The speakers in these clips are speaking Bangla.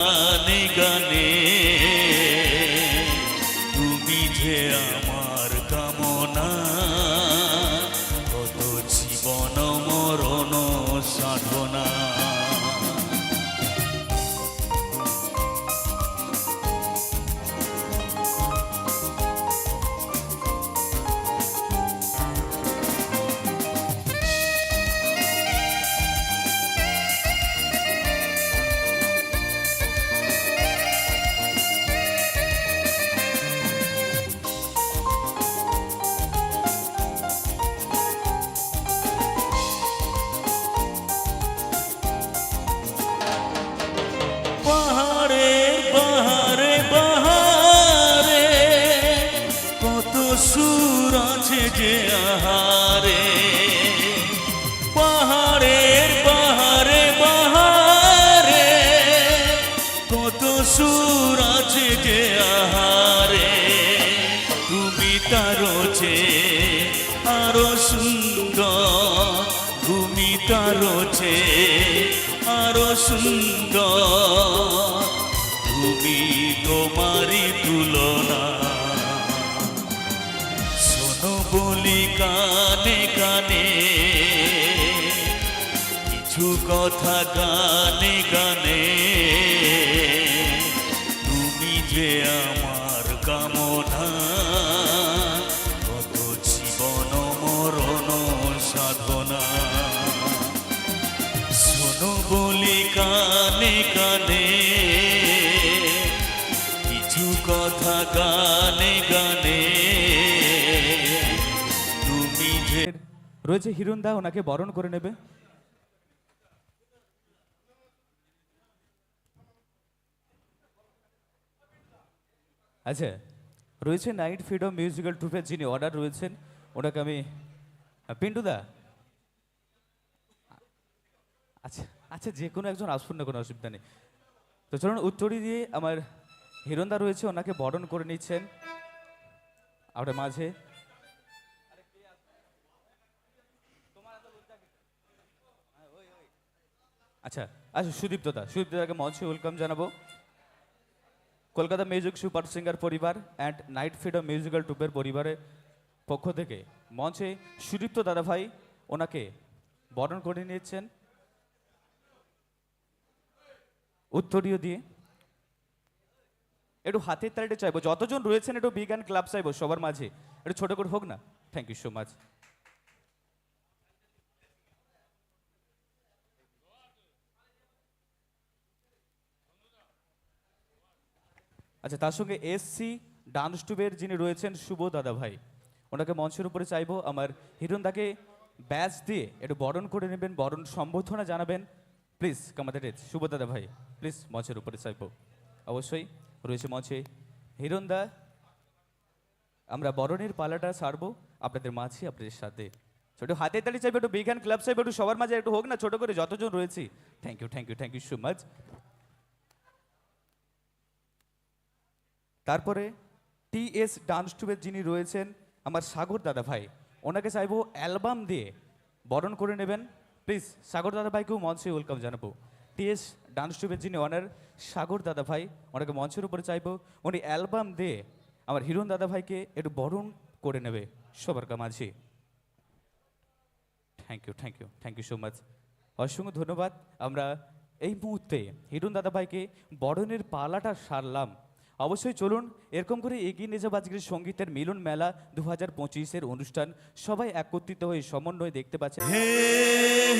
গানে গানে সুর আছে যে আহারে, তুমি তারো যে আরও সুন্দর। তুমি তারো যে আরও সুন্দর। তুমি তোমারই তুলনা। শোনো বলি কানে কানে, কিছু কথা গানে রয়েছে হিরুন্দা ওনাকে বরণ করে নেবে। আচ্ছা রয়েছে নাইট ফ্রিডম মিউজিক্যাল ট্রুপের যিনি অর্ডার রয়েছেন, ওনাকে আমি পিন্টুদা আচ্ছা আচ্ছা যে কোনো একজন আসুন না, কোনো অসুবিধা নেই। তো চলুন উত্তরী দিয়ে আমার হিরন্দা রয়েছে, ওনাকে বরণ করে নিচ্ছেন। আপনার মাঝে। আচ্ছা আচ্ছা সুদীপ্তদা সুদীপ্তদাকে মঞ্চে ওয়েলকাম জানাব। কলকাতা মিউজিক সুপার সিঙ্গার পরিবার অ্যান্ড নাইট ফ্রিডম মিউজিক্যাল টুপের পরিবারের পক্ষ থেকে মঞ্চে সুদীপ্ত দাদাভাই ওনাকে বরণ করে নিয়েছেন। উত্তরীয় দিয়ে। একটু হাতের তালিটা চাইব, যতজন রয়েছেন একটু অ্যান্ড ক্লাব চাইব সবার মাঝে। একটু ছোট করে হোক না। থ্যাংক ইউ সো মাচ আচ্ছা তার সঙ্গে এসসি ডান্স টুবের যিনি রয়েছেন শুভ দাদা ভাই, ওনাকে মঞ্চের উপরে চাইব। আমার হিরণদাকে ব্যাচ দিয়ে একটু বরণ করে নেবেন, বরণ সম্বোধনা জানাবেন। প্লিজ কামাদের শুভ দাদা ভাই, প্লিজ মঞ্চের উপরে চাইব। অবশ্যই, রয়েছে মঞ্চে হিরণদা আমরা বরণের পালাটা ছাড়বো আপনাদের মাঝে, আপনাদের সাথে। ছোট, হাতে তালি চাইবে, একটু বিজ্ঞান ক্লাব চাইবে, একটু সবার মাঝে, একটু হোক না, ছোটো করে যতজন রয়েছি। Thank you thank you thank you so much তারপরে টি এস ডান্স টুবের যিনি রয়েছেন আমার সাগর দাদা ভাই, ওনাকে চাইব অ্যালবাম দিয়ে বরণ করে নেবেন। প্লিজ, সাগর দাদা ভাইকেও মঞ্চে ওয়েলকাম জানাব। টি এস ডান্স টুবের যিনি অনার সাগর দাদা ভাই, ওনাকে মঞ্চের উপরে চাইব। উনি অ্যালবাম দিয়ে আমার হিরণ দাদা ভাইকে একটু বরণ করে নেবে সবার মাঝে thank you thank you thank you so much অসংখ্য ধন্যবাদ। আমরা এই মুহূর্তে হিরুন দাদাভাইকে বরণের পালাটা সারলাম। অবশ্যই চলুন, এরকম করে এগিয়ে নিয়ে যাব আজকের সঙ্গীতের মিলন মেলা দু হাজার পঁচিশের অনুষ্ঠান। সবাই একত্রিত হয়ে সমন্বয়ে দেখতে পাচ্ছেন। হে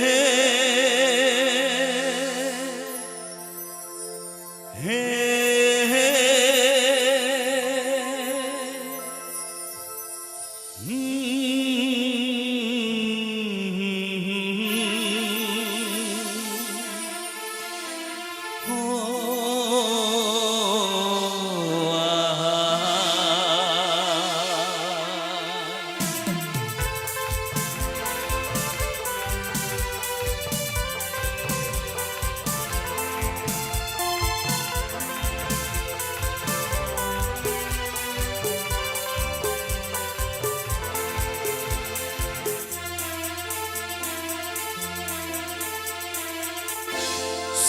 হে হে হে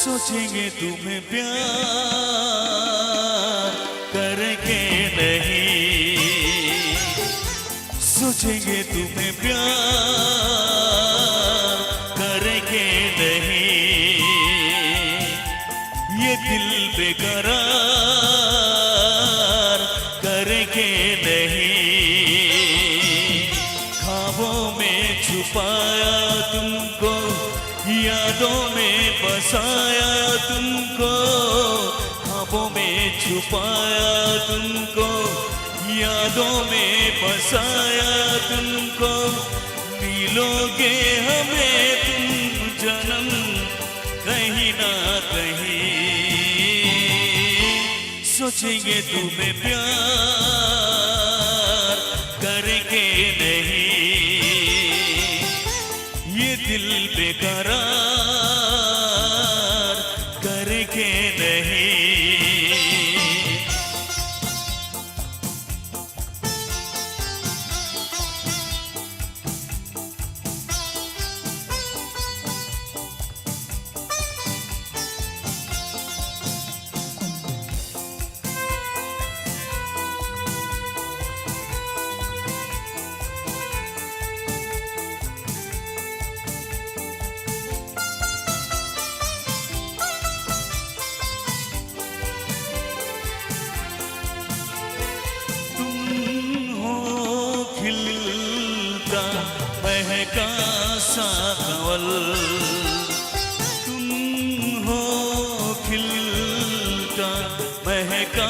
सोचेंगे तुम्हें प्यार करके नहीं। सोचेंगे तुम्हें प्यार यादों में बसाया तुमको ख्वाबों में छुपाया तुमको, यादों में बसाया तुमको। मिलोगे हमें तुम जन्म, कहीं ना कहीं। सोचेंगे तुम्हें प्यार। महका सा कंवल तुम हो खिलता महका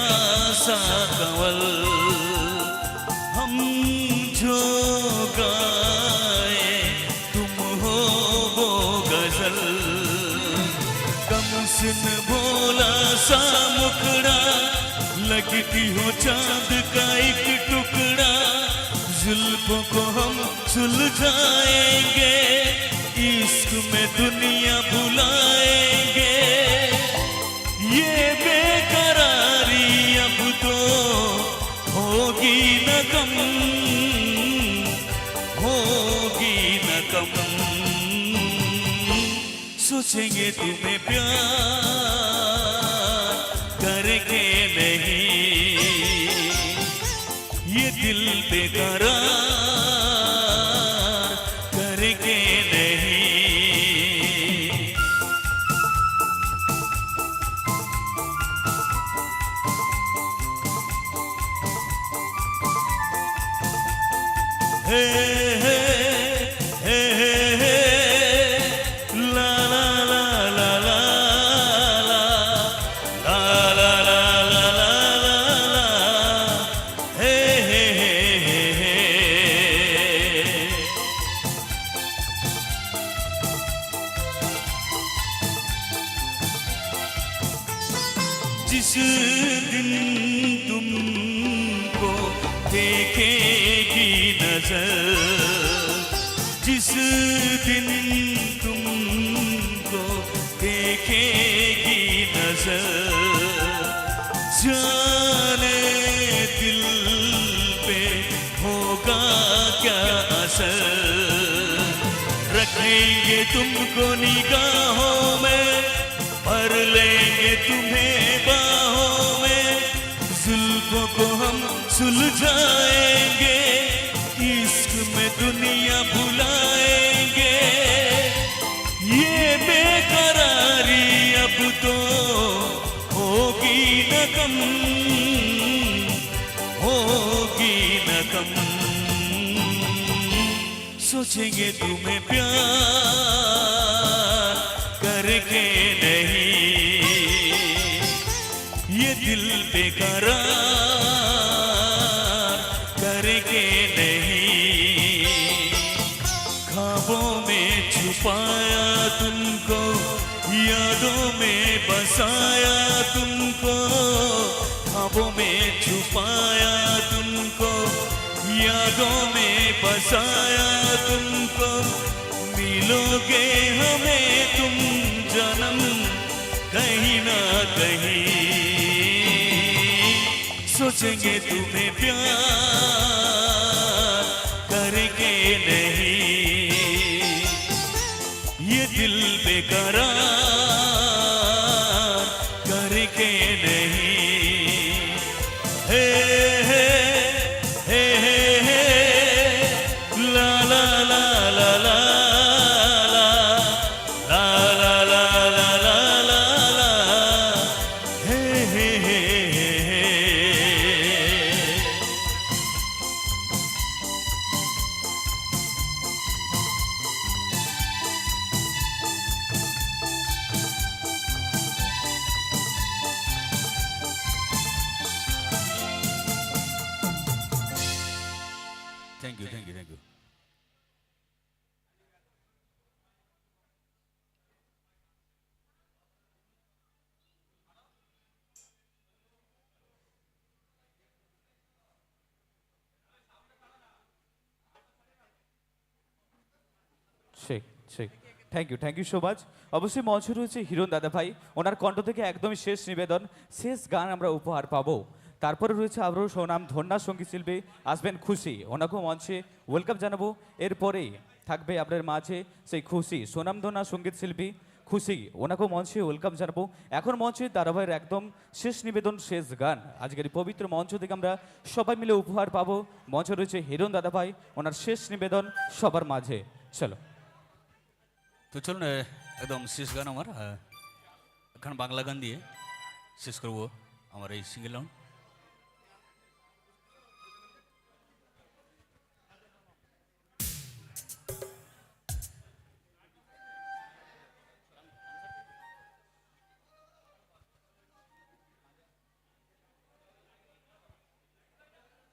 सा कंवल हम जो गाए, तुम हो वो गज़ल। कम सुन भोला सा मुखड़ा, लगती हो चाँद का एक टुकड़ा। जुल्फों को हम सुलझाएँगे, इश्क में दुनिया भुलाएँगे ये बेकरारी अब तो होगी न कम होगी न कम सोचेंगे तुम्हें प्यार। तुमको निगाहों में भर लेंगे तुम्हें बाहों में। जुल्फों को हम सुलझाएँगे, इश्क में दुनिया भुलाएँगे। ये बेकरारी अब तो होगी न कम। सोचेंगे तुम्हें प्यार करके नहीं। ये दिल बेकरार करके नहीं। खाबों में छुपाया तुमको, यादों में बसाया तुमको खाबों में छुपाया तुमको यादों में बसाया तुमको। मिलोगे हमें तुम जन्म, कहीं ना कहीं। सोचेंगे तुम्हें प्यार, करके नहीं। ये दिल बेकरार thank you thank you so much অবশ্যই মঞ্চে রয়েছে হিরণ দাদা ভাই। ওনার কণ্ঠ থেকে একদমই শেষ নিবেদন। শেষ গান আমরা উপহার পাবো। তারপরে রয়েছে আবারও সোনাম ধন্যা সংগীত শিল্পী আসবেন খুশি। ওনাকেও মঞ্চে ওয়েলকাম জানাব। এরপরেই থাকবে আপনার মাঝে সেই খুশি, সোনাম ধন্যা সংগীত শিল্পী খুশি। ওনাকেও মঞ্চে ওয়েলকাম জানাব। এখন মঞ্চে দাদাভাইয়ের একদম শেষ নিবেদন, শেষ গান। আজকের পবিত্র মঞ্চ থেকে আমরা সবাই মিলে উপহার পাবো। মঞ্চে রয়েছে হিরণ দাদাভাই ওনার শেষ নিবেদন সবার মাঝে। চলো। তো চলুন একদম শেষ গান আমার এখন বাংলা গান দিয়ে শেষ করব আমার এই সিঙ্গেল রাউন্ড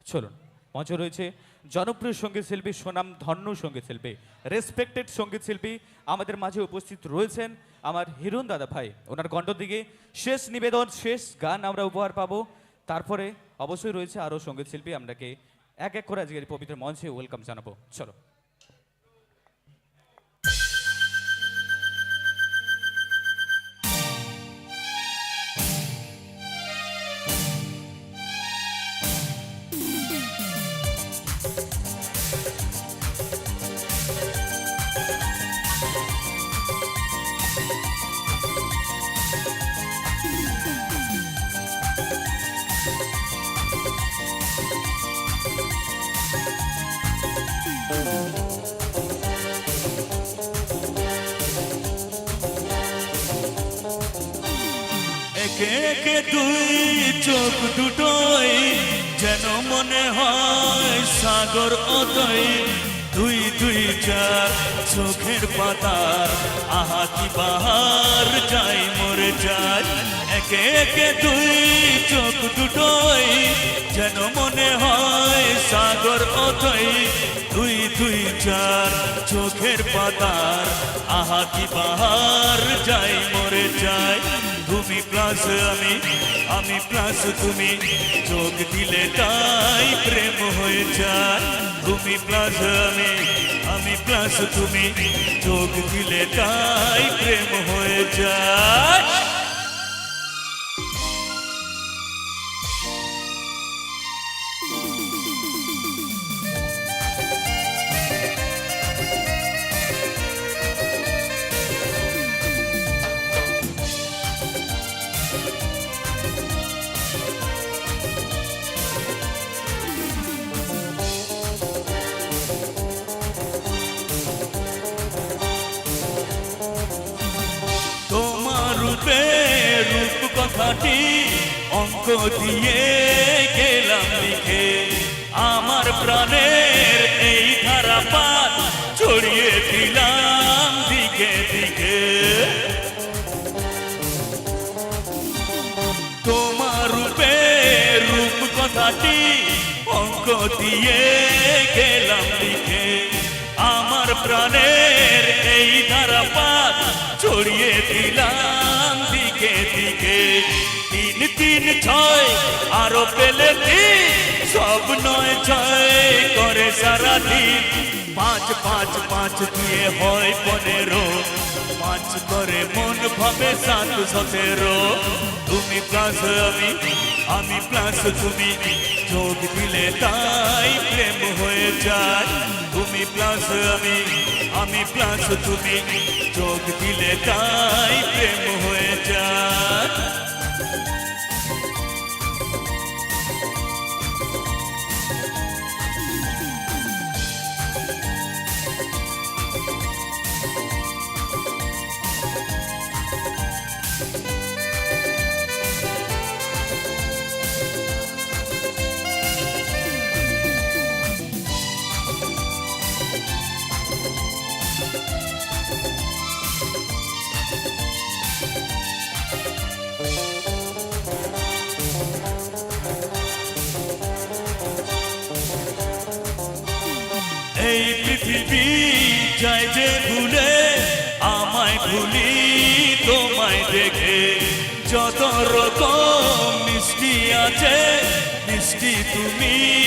চলুন, মঞ্চে রয়েছে জনপ্রিয় সংগীত শিল্পী সোনাম ধন্য সংগীত শিল্পী রেসপেক্টেড সংগীত শিল্পী আমাদের মাঝে উপস্থিত রয়েছেন আমার হিরুন দাদা ভাই। ওনার কণ্ঠ দিকে শেষ নিবেদন, শেষ গান আমরা উপহার পাবো। তারপরে অবশ্যই রয়েছে আরও সংগীত শিল্পী আপনাকে এক এক করে আজকের পবিত্র মঞ্চে ওয়েলকাম জানাব। চলো। একে একে দুই চোখ দুটোই যেন মনে হয় সাগর অতই দুই দুই চার চোখের পাতার আহা, কি বাহার যাই মরে যাই একে একে দুই চোখ দুটোই যেন মনে হয় সাগর অতই দুই দুই, চার চোখের পাতার। আহা, কি বাহার যাই মরে যাই তুমি প্লাস আমি আমি প্লাস তুমি। চোখ দিলে তাই প্রেম হয়ে যায়। তুমি প্লাস আমি আমি প্লাস তুমি। চোখ দিলে তাই প্রেম হয়ে যায়। কথাটি অঙ্ক দিয়ে গেলাম লিখে। আমার প্রাণের এই ধারাপাত ছড়িয়ে দিলাম দিকে দিকে। তোমার রূপে রূপ কথাটি অঙ্ক দিয়ে গেলাম লিখে। আমার প্রাণের এই ধারাপাত ছড়িয়ে তিন তিন ছয়, আরও পেলে সব নয় ছয় করে সারা দিন। পাঁচ পাঁচ পাঁচ দিয়ে হয় পনেরো। পাঁচ করে মন ভাবে সাত সতেরো। তুমি প্লাস আমি আমি প্লাস তুমি যোগ দিলে তাই প্রেম হয়ে যায়। তুমি প্লাস আমি আমি প্লাস তুমি যোগ দিলে তাই প্রেম হয়ে যায়। যত রকম মিষ্টি আছে মিষ্টি তুমি।